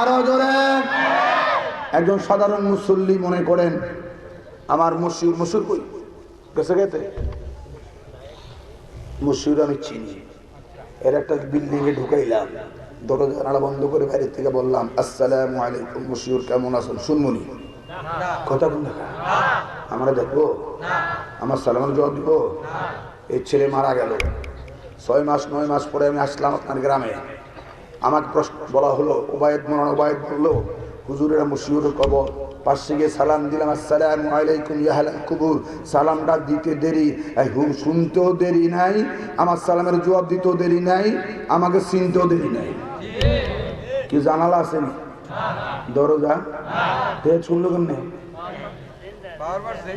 আরও জোরে। একজন সাধারণ মুসল্লি মনে করেন, আমার মসিউর মসুর কই? গেছে গেতে? মসিউর আমি চিনি। এর একটা বিল্ডিং এ ঢুকাইলাম। দরজা জানালা বন্ধ করে বাইরে থেকে বললাম, আসসালামু আলাইকুম মসিউর কেমন আছেন? শুনমনি কথা বল আমরা দেখব? আমার সালামের জবাব দিব? এই ছেলে মারা গেল। ছয় মাস, নয় মাস পরে আমি আসলাম আপনার গ্রামে। আমাকে প্রশ্ন বলা হলো, ওবায়দ মরান ওবায়দ বলল হুজুরেরা মুশিউরের কবর। পাশে গিয়ে সালাম দিলাম, আসসালাম আলাইকুম ইয়াহাল কুবুর। সালামটা দিতে দেরি। শুনতেও দেরি নাই। আমার সালামের জবাব দিতেও দেরি নাই। আমাকে চিনতেও দেরি নাই। কি জানালা আছে দরজা? তে শুনলো কেমনে?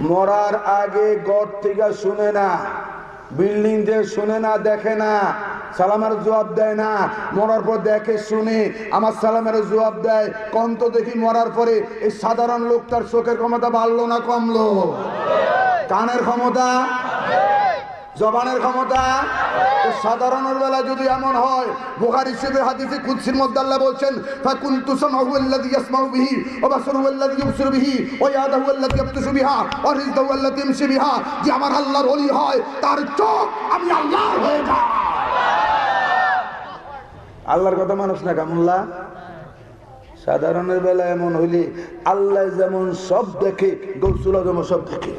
মরার আগে গড় থেকে শুনে না। বিল্ডিং যে শুনে না, দেখে না, সালামের জবাব দেয় না, মরার পর দেখে শুনে, আমার সালামের জবাব দেয়, কন্ত দেখি মরার পরে এই সাধারণ লোক তার চোখের ক্ষমতা বাড়লো না কমলো? কানের ক্ষমতা? জবানের ক্ষমতা? সাধারণের বেলা যদি এমন হয়, বুখার হিসেবে হাদিসে কুদসির মধ্যে আল্লাহ বলছেন ফাকুন তুসামাহু আল্লাযী ইয়াসমাউ বিহি ওয়া বাসারুহু আল্লাযী ইবসিরু বিহি ওয়া ইয়াদাহু ইয়াবতিশু বিহা ওয়া রিজদাহু আল্লাতী ইয়ামশি বিহা। যে আমার আল্লাহর ওলি হয়, তার চোখ আমি আল্লাহর হয়ে যাই। আল্লাহর কথা মানুষ না কামুল্লাহ সাধারণের বেলা এমন হইলে আল্লাহ যেমন সব দেখে, গৌসুল যেমন সব দেখে।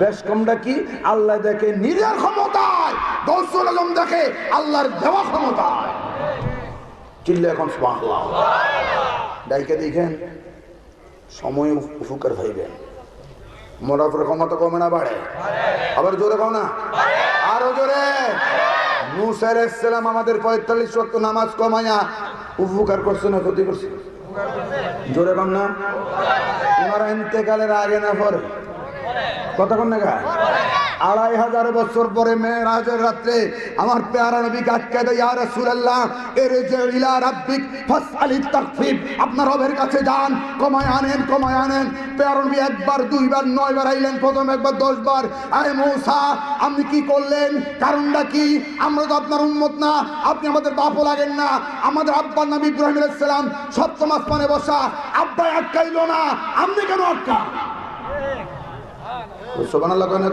বেশ কমটা কি? আল্লাহ দেখে নিজের ক্ষমতায়, গৌসুল আজম দেখে আল্লাহর দেওয়া ক্ষমতায়। চিল্লা এখন ডাইকে দেখেন, সময় উপকার হইবেন মরার পরে ক্ষমতা কমে না, বাড়ে। আবার জোরে কম না। আরও জোরে। মুসার ইসলাম আমাদের পঁয়তাল্লিশ ওয়াক্ত নামাজ কমায়া উপকার করছে না ক্ষতি করছে? জোরে কম না। ওনারা ইন্তেকালের আগে না পরে? কতক্ষণ না আড়াই হাজার বছর পরে মেয়েরাজের রাত্রে আমার পেয়ারা নবী আটকে দেয়, ইয়া রাসূলুল্লাহ, এর যে ইলা রাব্বিক, ফাসআলি তাকফিফ আপনার রবের কাছে যান, কমায় আনেন কমায় আনেন। পেয়ারা নবী একবার, দুইবার, নয়বার আইলেন, প্রথম একবার দশ বার আরে মৌসা, আপনি কি করলেন? কারণটা কি? আমরা তো আপনার উন্মত না, আপনি আমাদের বাপও লাগেন না। আমাদের আব্বার নবী ইব্রাহিম আলাইহিস সালাম সপ্তম আসমানে বসা, আব্বাই আটকাইলো না, আপনি কেন আটকা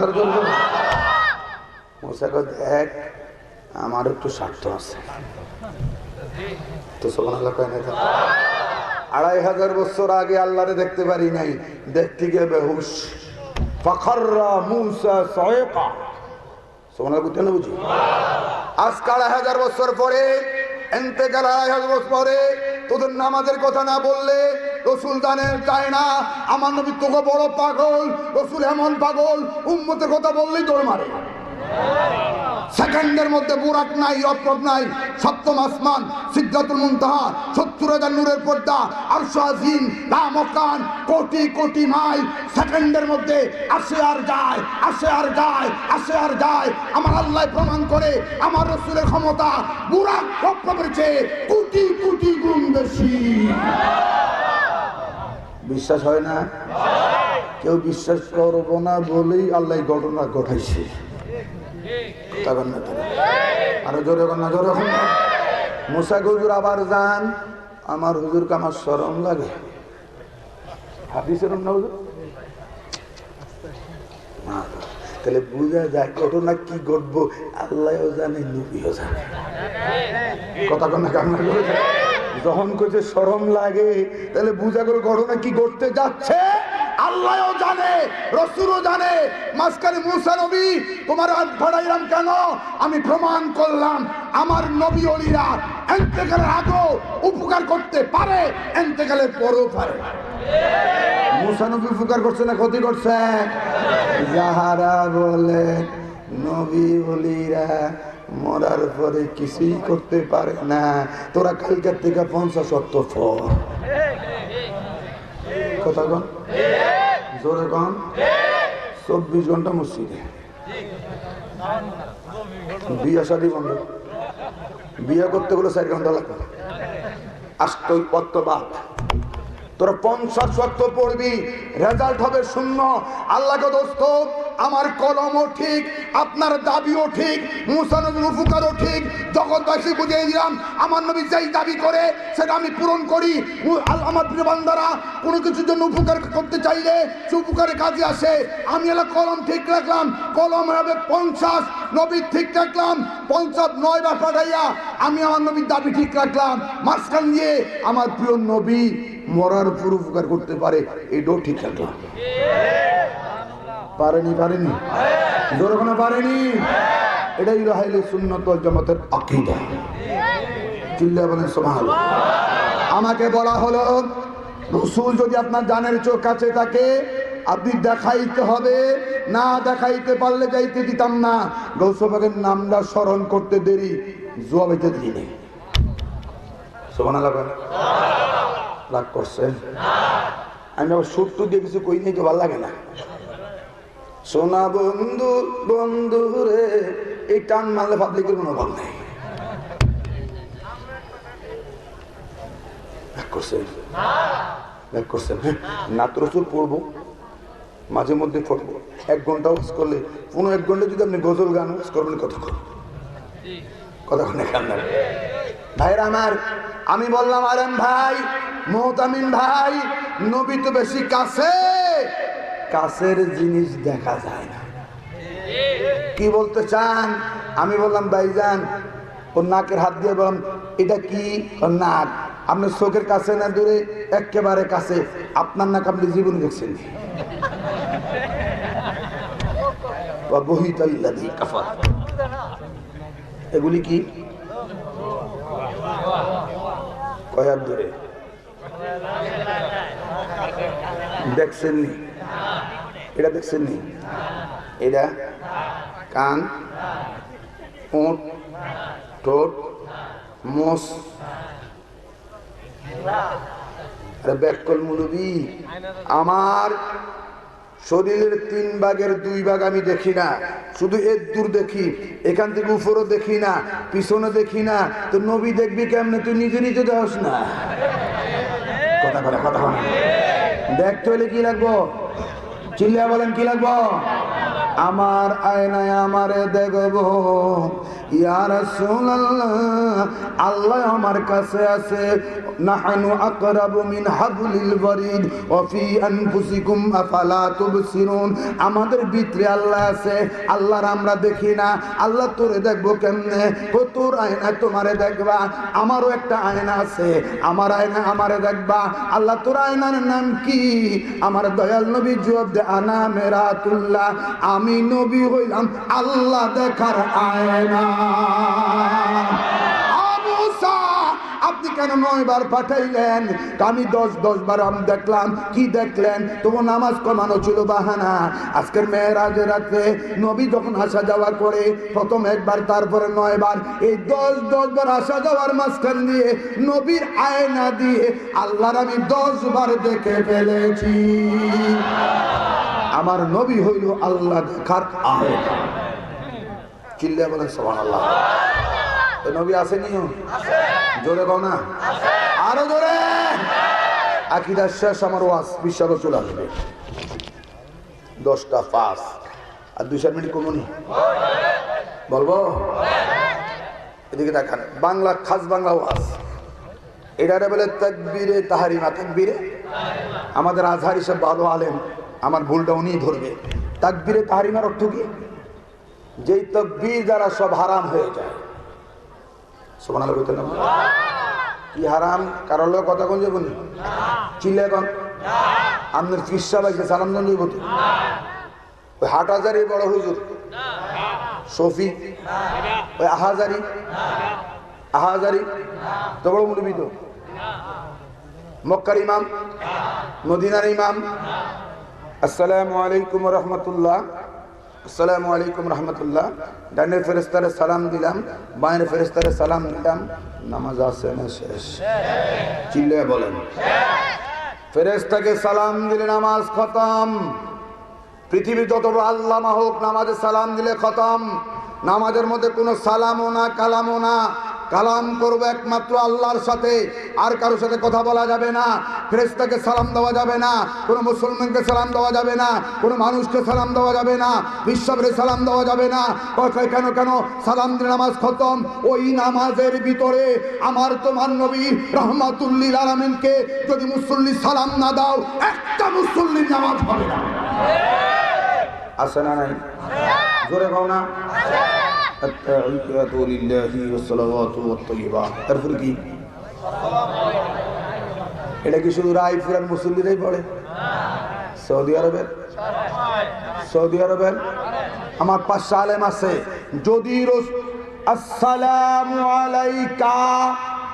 তার জন্য? আমার একটু স্বার্থ আছে। তো আড়াই হাজার বছর আগে আল্লাহরে দেখতে পারি নাই, দেখতে গিয়ে বেহুশ। ফখররা মুসা আড়াই হাজার পরে আড়াই হাজার বছর পরে, তোদের নামাজের কথা না বললে রসুল জানেন চায় না। আমার নবী তোকে বড় পাগল, রসুল এমন পাগল, উম্মতের কথা বললেই তোর মারে। সেকেন্ডের মধ্যে বুরাক নাই অপ্রব নাই, সপ্তম আসমান, সিদ্ধাতুল মুনতাহা, সত্তর হাজার নূরের পর্দা, আরশো আজিম রামকান কোটি কোটি মাইল। সেকেন্ডের মধ্যে আসে আর যায়, আসে আর যায়, আসে আর যায়। আমার আল্লাহ প্রমাণ করে, আমার রসুলের ক্ষমতা বুরাক অপ্রবের চেয়ে কোটি কোটি গুণ বেশি। বিশ্বাস হয় না? কেউ বিশ্বাস করব না বলেই আল্লাহ ঘটনা ঘটাইছে। আরও জোরে না, জোরে মুসা হুজুর আবার যান। আমার হুজুরকে আমার শরম লাগে। হাদিসের না হুজুর তাহলে বুঝা যায় ঘটনা কি ঘটবো, আল্লাহও জানে, নবীও জানে। কথা কন না কান্না করে যখন করছে শরম লাগে, তাহলে বুঝা করে ঘটনা কি ঘটতে যাচ্ছে। আল্লাহও জানে, রসুলও জানে তোমার হাত কেন? আমি প্রমাণ করলাম, আমার নবী অলিরা আগেও উপকার করতে পারে উপকার করছে না ক্ষতি করছে? যাহারা বলে নবী অলিরা মরার পরে কিছুই করতে পারে না। তোরা কালকের থেকে পঞ্চাশ ফল কথা কন। জোরে কন। চব্বিশ ঘণ্টা মসজিদে। বিয়া শাদি বন্ধ। বিয়া করতে গেলে চার ঘণ্টা লাগবে। আস্তই পত্র বাদ তোরা পঞ্চাশ শক্ত পড়বি। রেজাল্ট হবে শূন্য। আল্লাহকে দোস্ত, আমার কলমও ঠিক, আপনার দাবিও ঠিক মুসানবীর উপকারও ঠিক। জগৎবাসী বুঝিয়ে দিলাম, আমার নবী যেই দাবি করে, সেটা আমি পূরণ করি। আমার প্রিয় বান্দারা, কোনো কিছুর জন্য উপকার করতে চাইলে সে উপকারের কাজে আসে। আমি এলা কলম ঠিক রাখলাম, কলম হবে পঞ্চাশ, নবী ঠিক রাখলাম, পঞ্চাশ নয় বার পাঠাইয়া আমি আমার নবীর দাবি ঠিক রাখলাম। মাঝখান দিয়ে আমার প্রিয় নবী মরার পুর উপকার করতে পারে, এটাও ঠিক রাখলাম পারেনি পারেনি? জোরে পারেনি? এটাই রাহাইলে সুন্নত জামাতের আকীদা। চিল্লা আমাকে বলা হলো, রসুল যদি আপনার জানের চোখ কাছে থাকে, আপনি দেখাইতে হবে, না দেখাইতে পারলে যাইতে দিতাম না। গৌসবাগের নামটা স্মরণ করতে দেরি জুয়াবাইতে দিই নেই। সুবহানাল্লাহ রাগ করছেন আমি আবার সুট্টু দিয়ে কিছু কই নেই তো ভালো লাগে না। সোনা বন্ধু বন্ধু রে, এই টান মারলে পাবলিকের কোনো ভাব নেই। করছেন করছেন পড়ব। মাঝে মধ্যে পড়ব এক ঘণ্টা করলে, পনেরো এক যদি আপনি গজল গান করবেন ভাইরা আমার, আমি বললাম আরেম ভাই মোহতামিন ভাই, নবী তো বেশি কাছে। কাছের জিনিস দেখা যায় না। কি বলতে চান? আমি বললাম, ভাইজান, ওর নাকের হাত দিয়ে বললাম, এটা কি ওর নাক? আপনার চোখের কাছে না দূরে? একেবারে কাছে। আপনার নাক আপনি জীবন দেখছেন এগুলি কি? কয়ার দূরে? দেখছেন নি এটা দেখছেন নি এটা কান ওঁট ঠোঁট মোষ আরে ব্যাকল মুরবি, আমার শরীরের তিন ভাগের দুই ভাগ আমি দেখি না। শুধু এর দূর দেখি, এখান থেকে উপরও দেখি না, পিছনে দেখি না। তো নবী দেখবি কেমনে? তুই নিজে নিজে দেওয়াস না। কথা বলে কথা বলে। দেখতে হলে কি লাগবো? চিল্লা বলেন, কি লাগবো? আমার আয়নায় আমারে দেখব। আল্লাহ আমার কাছে আছে, নাহানু আকরাবু মিন হাবলিল ওয়ারিদ, ওয়া ফি আনফুসিকুম আফালা তুবসিরুন। আমাদের ভিতরে আল্লাহ আছে, আল্লাহর আমরা দেখি না। আল্লাহ তোরে দেখব কেমনে? ও তোর আয়না তোমারে দেখবা। আমারও একটা আয়না আছে, আমার আয়না আমারে দেখবা। আল্লাহ তোর আয়নার নাম কি? আমার দয়াল নবী জবাব দে, আনা মেরাতুল্লাহ। আমি নবী হইলাম আল্লাহ দেখার আয়না। আপনি কেন নয় বার পাঠাইলেন? আমি দশ আমি দেখলাম। কি দেখলেন? তবু নামাজ কমানো ছিল বাহানা। আজকের নবী যখন আসা প্রথম একবার, তারপরে নয় বার, এই দশ দশ বার আসা যাওয়ার মাঝখান দিয়ে নবীর আয়না দিয়ে আল্লাহর আমি দশ বার দেখে ফেলেছি। আমার নবী হইল আল্লাহ দেখার আয়না চিল্লা বলেন সোহান আল্লাহ নবী আসেনিও জোরে কও না। আরও জোরে। আকিদার শেষ, আমার ওয়াজ বিশ্বাস চলে আসবে। দশটা পাঁচ। আর দুই চার মিনিট কমনি। বলব? এদিকে দেখান। বাংলা, খাস বাংলা ওয়াজ। এটা বলে তকবীরে তাহারিমা তকবীরে? আমাদের আজহার হিসেব ভালো আলেম, আমার ভুলটা উনি ধরবে। তাকবীরে তাহারিমার অর্থ কি? যেই তকবীর দ্বারা সব হারাম হয়ে যায়। সমান কি হারাম? কারোর লোক কথা কোন যাবনি চিল্লে কন। আপনার চিকিৎসা পাইছে সালাম জন যাইব ওই হাটহাজারি বড় হুজুর। সফি ওই আহাজারি। আহাজারি। তো বড় মুরবি তো? মক্কার ইমাম। মদিনার ইমাম। আসসালামু আলাইকুম রহমতুল্লাহ। আসসালামু আলাইকুম রহমতুল্লাহ। ডানের ফেরেস্তারে সালাম দিলাম বাইরের ফেরেস্তারে সালাম দিলাম। নামাজ আছে না শেষ? চিল্লে বলেন। ফেরেস্তাকে সালাম দিলে নামাজ খতম। পৃথিবী যত আল্লামা হোক, নামাজে সালাম দিলে খতম। নামাজের মধ্যে কোনো সালামও না, কালামও না। কালাম করব একমাত্র আল্লাহর সাথে। আর কারোর সাথে কথা বলা যাবে না। ফেরেস্তাকে সালাম দেওয়া যাবে না। কোনো মুসলমানকে সালাম দেওয়া যাবে না। কোনো মানুষকে সালাম দেওয়া যাবে না। বিশ্বরে সালাম দেওয়া যাবে না। কয় কেন কেন সালাম দিয়ে নামাজ খতম? ওই নামাজের ভিতরে আমার তোমার নবী রহমাতুল্লিল আলমিনকে যদি মুসল্লি সালাম না দাও একটা মুসল্লির নামাজ হবে না। আছে না নাই? জোরে পাও না। কি? এটা কি শুধু পড়ে? সৌদি আরবের? সৌদি আরবের আমার পাশে আছে। যদি আসসালাম আলাইকা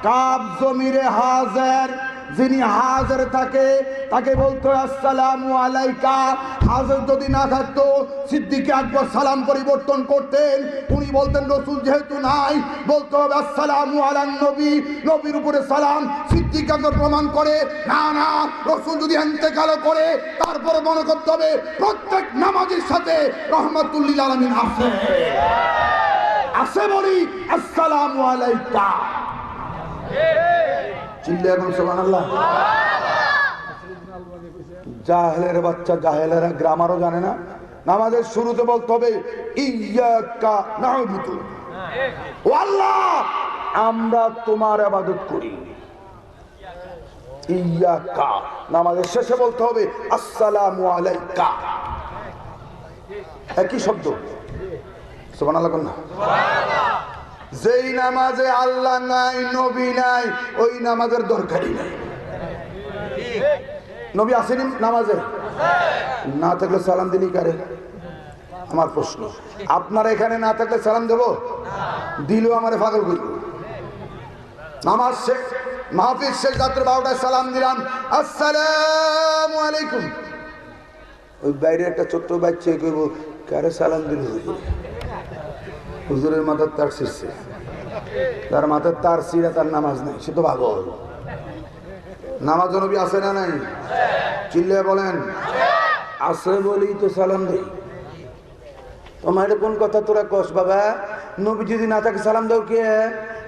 কাব জমিরে হাজার যিনি হাজার থাকে, তাকে বলতো, আসসালামু আলাইকা। হাজার যদি না থাকতো, সিদ্দিকে আকবর সালাম পরিবর্তন করতেন। উনি বলতেন, রসুল যেহেতু নাই, বলতে হবে, আসসালামু আলান নবী। নবীর উপরে সালাম সিদ্দিক আকবর প্রমাণ করে, না না, রসুল যদি এন্তেকালও করে, তারপরে মনে করতে হবে, প্রত্যেক নামাজের সাথে রহমতুল্লিল আলমিন আছে। আছে বলি, আসসালাম আলাইকা। চিল্লে এখন জাহেলের বাচ্চা, জাহেলেরা গ্রামারও জানে না। নামাজের শুরুতে বলতে হবে আমরা তোমার আবাদত করি। নামাজের শেষে বলতে হবে, আসসালামু আলাইকা। একই শব্দ। সুবহানাল্লাহ না। যেই নামাজে আল্লাহ নাই, নবী নাই, ওই নামাজের দরকারই নাই। নবী আসেনি নামাজে? না থাকলে সালাম দিলি কারে? আমার প্রশ্ন, আপনারা এখানে না থাকলে সালাম দেব? দিলেও আমার পাগল করব নামাজ শেখ মাহফিজ শেখ রাত্রে বারোটায় সালাম দিলাম। আসসালাম আলাইকুম। ওই বাইরে একটা ছোট্ট বাচ্চা করব কারে সালাম দিল? হুজুরের মাথার তার ছিঁড়ছে। তার মাথার তার সিরা তার নামাজ নেই, সে তো পাগল। নামাজ নবী আছে না নাই? চিল্লে বলেন, আছে বলেই তো সালাম দেই। তোমার কোন কথা তোরা কস বাবা? নবী যদি না থাকে সালাম দাও কে কো?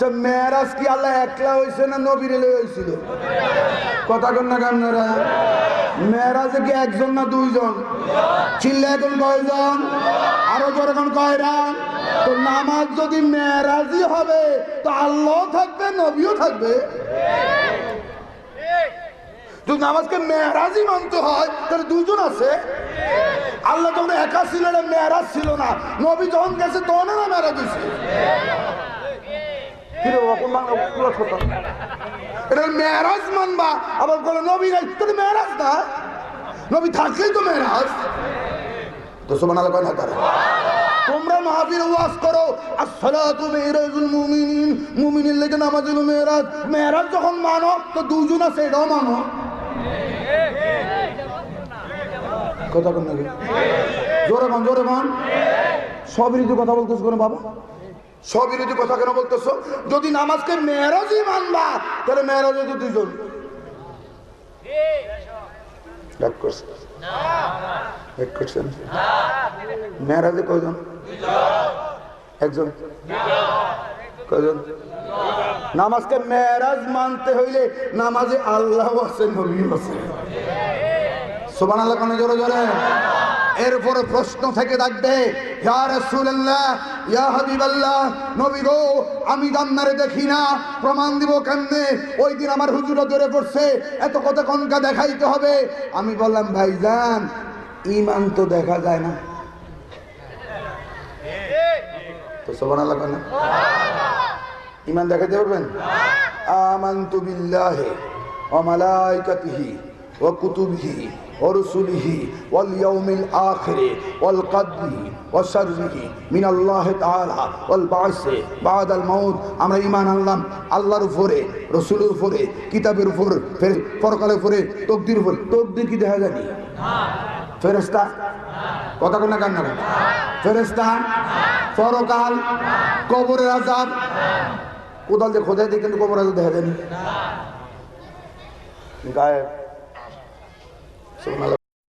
তো মেয়েরাজ কি আল্লাহ একলা না কথা মেয়েরাজে কি একজন না দুইজন? চিল্লে এখন কয়জন? কয়রা তো নামাজ যদি মেয়েরাজই হবে, তো আল্লাহ থাকবে, নবীও থাকবে। যদি নামাজকে মেয়েরাজই মানতে হয়, তাহলে দুজন আছে? আল্লাহ তখন একা ছিল না মেয়েরাজ ছিল না। নবী যখন গেছে তখন না মেয়েরাজ হয়েছে। বাংলা? এটা মানবা, আবার বলে, নবী লেগে নামাজ হলো যখন মানো, তো দুজন আছে, এটাও মানো। কথা নাকি জোরে মান জোরে মান সব ঋতু কথা বলতেছ কোনো বাবা? সব বিরোধী কথা কেন বলতেছো? যদি নামাজকে মেয়েরাজই মানবা, তাহলে মেয়েরাজ রাগ করছেন মেয়েরাজে কয়জন? একজন। কয়জন? নামাজকে মেয়েরাজ মানতে হইলে নামাজে আল্লাহ আছে নবী আছে। সোবান আল্লাহ কানে জোরে জোরে। এরপরে প্রশ্ন থেকে থাকবে আমি জান্নারে দেখি না প্রমাণ দিব কেমনে? ওই দিন আমার হুজুরা ধরে পড়ছে এত কথা কনকা দেখাইতে হবে? আমি বললাম ভাই ভাইজান ইমান তো দেখা যায় না। তো ইমান দেখাতে পারবেন? আমান্তু বিল্লাহি ওয়া মালাইকাতিহি ওয়া কুতুবিহি। ورسله واليوم الآخر والقدر وشره من الله تعالى والبعث بعد الموت আমরা ইমান আনলাম আল্লাহর উপরে রসুলের উপরে কিতাবের উপর ফের পরকালের উপরে তকদির উপরে তকদির কি দেখা যায়নি ফেরেস্তা কথা কোন কান না ফেরেস্তা পরকাল কবরের আজাব কোদাল দিয়ে খোদাই দিয়ে কিন্তু কবর আজাব দেখা যায়নি গায়ে son una